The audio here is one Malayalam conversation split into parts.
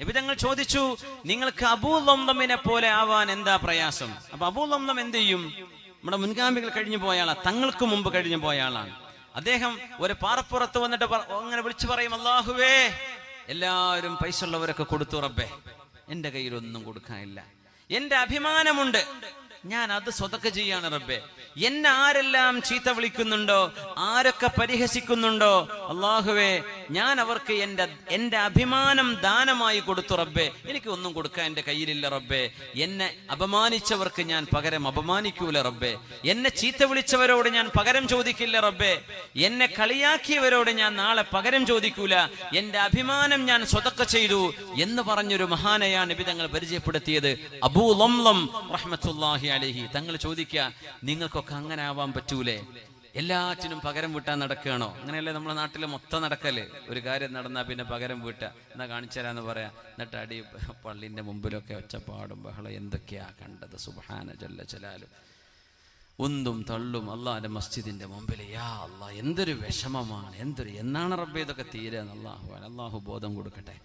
നബി തങ്ങൾ ചോദിച്ചു നിങ്ങൾക്ക് അബൂലൊന്തമിനെ പോലെ ആവാൻ എന്താ പ്രയാസം? അപ്പൊ അബൂലൊന്തം എന്ത് ചെയ്യും? നമ്മുടെ മുൻഗാമികൾ കഴിഞ്ഞു പോയാളാ തങ്ങൾക്ക് മുമ്പ് കഴിഞ്ഞു പോയാളാണ് അദ്ദേഹം ഒരു പാറപ്പുറത്ത് വന്നിട്ട് അങ്ങനെ വിളിച്ചു പറയും അള്ളാഹുവേ എല്ലാവരും പൈസ ഉള്ളവരൊക്കെ കൊടുത്തു റബ്ബേ എന്റെ കയ്യിൽ ഒന്നും കൊടുക്കാനില്ല. എന്റെ അഭിമാനമുണ്ട്. ഞാൻ അത് സ്വതക്ക ചെയ്യാണ് റബ്ബെ. എന്നെ ആരെല്ലാം ചീത്ത വിളിക്കുന്നുണ്ടോ ആരൊക്കെ പരിഹസിക്കുന്നുണ്ടോ അള്ളാഹുവേ ഞാൻ അവർക്ക് എന്റെ എന്റെ അഭിമാനം ദാനമായി കൊടുത്തു റബ്ബേ. എനിക്ക് ഒന്നും കൊടുക്കാൻ എന്റെ കയ്യിലില്ല റബ്ബേ. എന്നെ അപമാനിച്ചവർക്ക് ഞാൻ പകരം അപമാനിക്കൂല റബ്ബേ. എന്നെ ചീത്ത വിളിച്ചവരോട് ഞാൻ പകരം ചോദിക്കില്ല റബ്ബേ. എന്നെ കളിയാക്കിയവരോട് ഞാൻ നാളെ പകരം ചോദിക്കൂല. എന്റെ അഭിമാനം ഞാൻ സ്വതക്ക ചെയ്തു എന്ന് പറഞ്ഞൊരു മഹാനയാണ് നബി തങ്ങൾ പരിചയപ്പെടുത്തിയത്. അബൂ അലഹി. തങ്ങൾ ചോദിക്കുക നിങ്ങൾക്കൊക്കെ അങ്ങനെ ആവാൻ പറ്റൂലേ? എല്ലാറ്റിനും പകരം വീട്ടാൻ നടക്കുകയാണോ? അങ്ങനെയല്ലേ നമ്മുടെ നാട്ടിലെ മൊത്തം നടക്കല്ലേ? ഒരു കാര്യം നടന്നാൽ പിന്നെ പകരം വീട്ടുക എന്നാ കാണിച്ചു തരാന്ന് പറയാ. എന്നിട്ട് അടി പള്ളിന്റെ മുമ്പിലൊക്കെ ഒച്ചപ്പാടും ബഹളം എന്തൊക്കെയാ കണ്ടത്? സുബാന ജല്ല ചലാലും ഉന്തും തള്ളും അള്ളാന്റെ മസ്ജിദിന്റെ മുമ്പിൽ യാ അല്ലാ എന്തൊരു വിഷമമാണ്. എന്തൊരു എന്നാണ് റബ്ബെ ഇതൊക്കെ തീരുക അള്ളാഹു അള്ളാഹു ബോധം കൊടുക്കട്ടെ.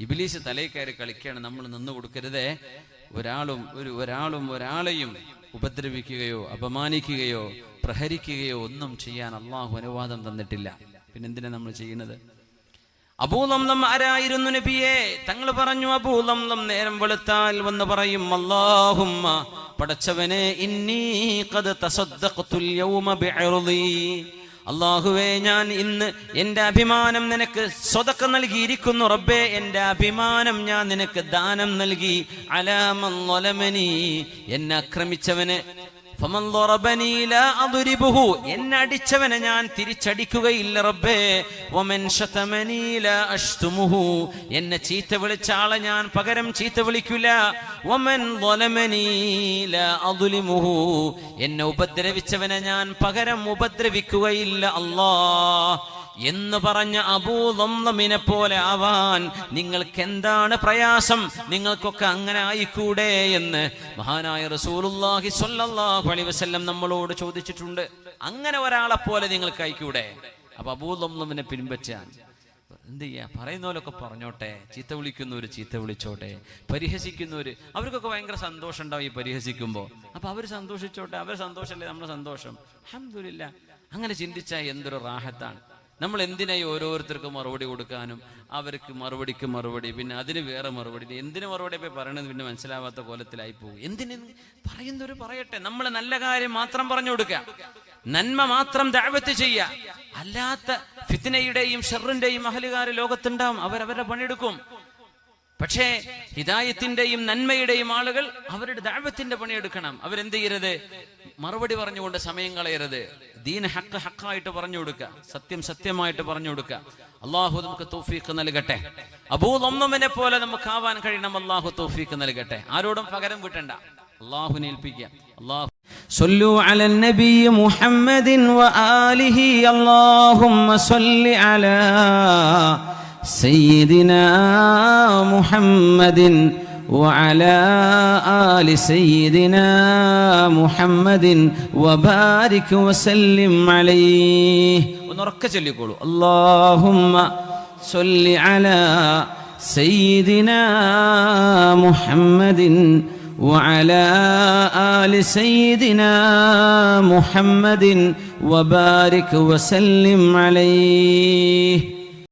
ഇബിലീസ് തലയിൽ കയറി കളിക്കുകയാണ്. നമ്മൾ നിന്ന് കൊടുക്കരുതേ. ഒരാളും ഒരു ഒരാളും ഒരാളെയും ഉപദ്രവിക്കുകയോ അപമാനിക്കുകയോ പ്രഹരിക്കുകയോ ഒന്നും ചെയ്യാൻ അള്ളാഹു അനുവാദം തന്നിട്ടില്ല. പിന്നെന്തിനാ നമ്മൾ ചെയ്യുന്നത്? അബൂലംലം ആരായിരുന്നു നബിയെ? തങ്ങൾ പറഞ്ഞു അബൂലംലം നേരം വെളുത്താൽ വന്ന് പറയും അള്ളാഹുമ്മ പടച്ചവനെ ഇന്നീ യൗമ അള്ളാഹുവേ ഞാൻ ഇന്ന് എന്റെ അഭിമാനം നിനക്ക് സ്വതക്ക നൽകിയിരിക്കുന്നു റബ്ബേ. എന്റെ അഭിമാനം ഞാൻ നിനക്ക് ദാനം നൽകി. അലാമനി എന്നെ ആക്രമിച്ചവന് എന്നടിച്ചവനെ ഞാൻ തിരിച്ചടിക്കുകയില്ല റബ്ബേ. എന്നെ ചീത്ത വിളിച്ച ആളെ ഞാൻ പകരം ചീത്ത വിളിക്കില്ല. എന്നെ ഉപദ്രവിച്ചവനെ ഞാൻ പകരം ഉപദ്രവിക്കുകയില്ല അള്ളാ എന്ന് പറഞ്ഞ അബൂലംലമിനെ പോലെ ആവാൻ നിങ്ങൾക്ക് എന്താണ് പ്രയാസം? നിങ്ങൾക്കൊക്കെ അങ്ങനെ ആയിക്കൂടെ എന്ന് മഹാനായ റസൂലുല്ലാഹി സ്വല്ലല്ലാഹു അലൈഹി വസല്ലം നമ്മളോട് ചോദിച്ചിട്ടുണ്ട്. അങ്ങനെ ഒരാളെ പോലെ നിങ്ങൾക്ക് ആയിക്കൂടെ? അപ്പൊ അബൂലംലമിനെ പിൻപറ്റാൻ. എന്ത് ചെയ്യാ? പറയുന്നവരൊക്കെ പറഞ്ഞോട്ടെ. ചീത്ത വിളിക്കുന്നവര് ചീത്ത വിളിച്ചോട്ടെ. പരിഹസിക്കുന്നവര് അവർക്കൊക്കെ ഭയങ്കര സന്തോഷം ഉണ്ടാവും ഈ പരിഹസിക്കുമ്പോൾ അപ്പൊ അവർ സന്തോഷിച്ചോട്ടെ. അവർ സന്തോഷമല്ലേ? നമ്മുടെ സന്തോഷം. അഹമ്മദില്ല അങ്ങനെ ചിന്തിച്ചാൽ എന്തൊരു റാഹത്താണ്. നമ്മൾ എന്തിനായി ഓരോരുത്തർക്കും മറുപടി കൊടുക്കാനും അവർക്ക് മറുപടിക്ക് മറുപടി പിന്നെ അതിന് വേറെ മറുപടി? എന്തിന് മറുപടി പോയി പറയണത് പിന്നെ മനസ്സിലാവാത്ത കോലത്തിലായി പോകും. എന്തിന് പറയുന്നവർ പറയട്ടെ. നമ്മൾ നല്ല കാര്യം മാത്രം പറഞ്ഞു കൊടുക്കുക നന്മ മാത്രം ദാവത്ത് ചെയ്യ. അല്ലാത്ത ഫിത്തിനയുടെയും ഷെറിന്റെയും അഹലുകാർ ലോകത്തുണ്ടാവും. അവരവരുടെ പണിയെടുക്കും. പക്ഷേ ഹിദായത്തിന്റെയും നന്മയുടെയും ആളുകൾ അവരുടെ ദാവത്തിന്റെ പണിയെടുക്കണം അവരെന്ത് ചെയ്യരുത് മറുപടി പറഞ്ഞുകൊണ്ട് സമയം കളയരുത് ദീൻ ഹക്ക് ഹക്കായിട്ട് പറഞ്ഞു കൊടുക്കുക സത്യം സത്യമായിട്ട് പറഞ്ഞു കൊടുക്കുക അള്ളാഹു നമുക്ക് തൗഫീഖ് നൽകട്ടെ അബൂലൊന്നമിനെ പോലെ നമുക്ക് ആവാൻ കഴിയണം അള്ളാഹു തൗഫീഖ് നൽകട്ടെ ആരോടും പകരം വിട്ടണ്ട അള്ളാഹുനെ ഏൽപ്പിക്കുക അള്ളാഹു صلوا على النبي محمد وآله اللهم صل على سيدنا محمد وعلى آل سيدنا محمد وبارك وسلم عليه. ونركز اللي يقولوا اللهم صل على سيدنا محمد وعلى آل سيدنا محمد وبارك وسلم عليه.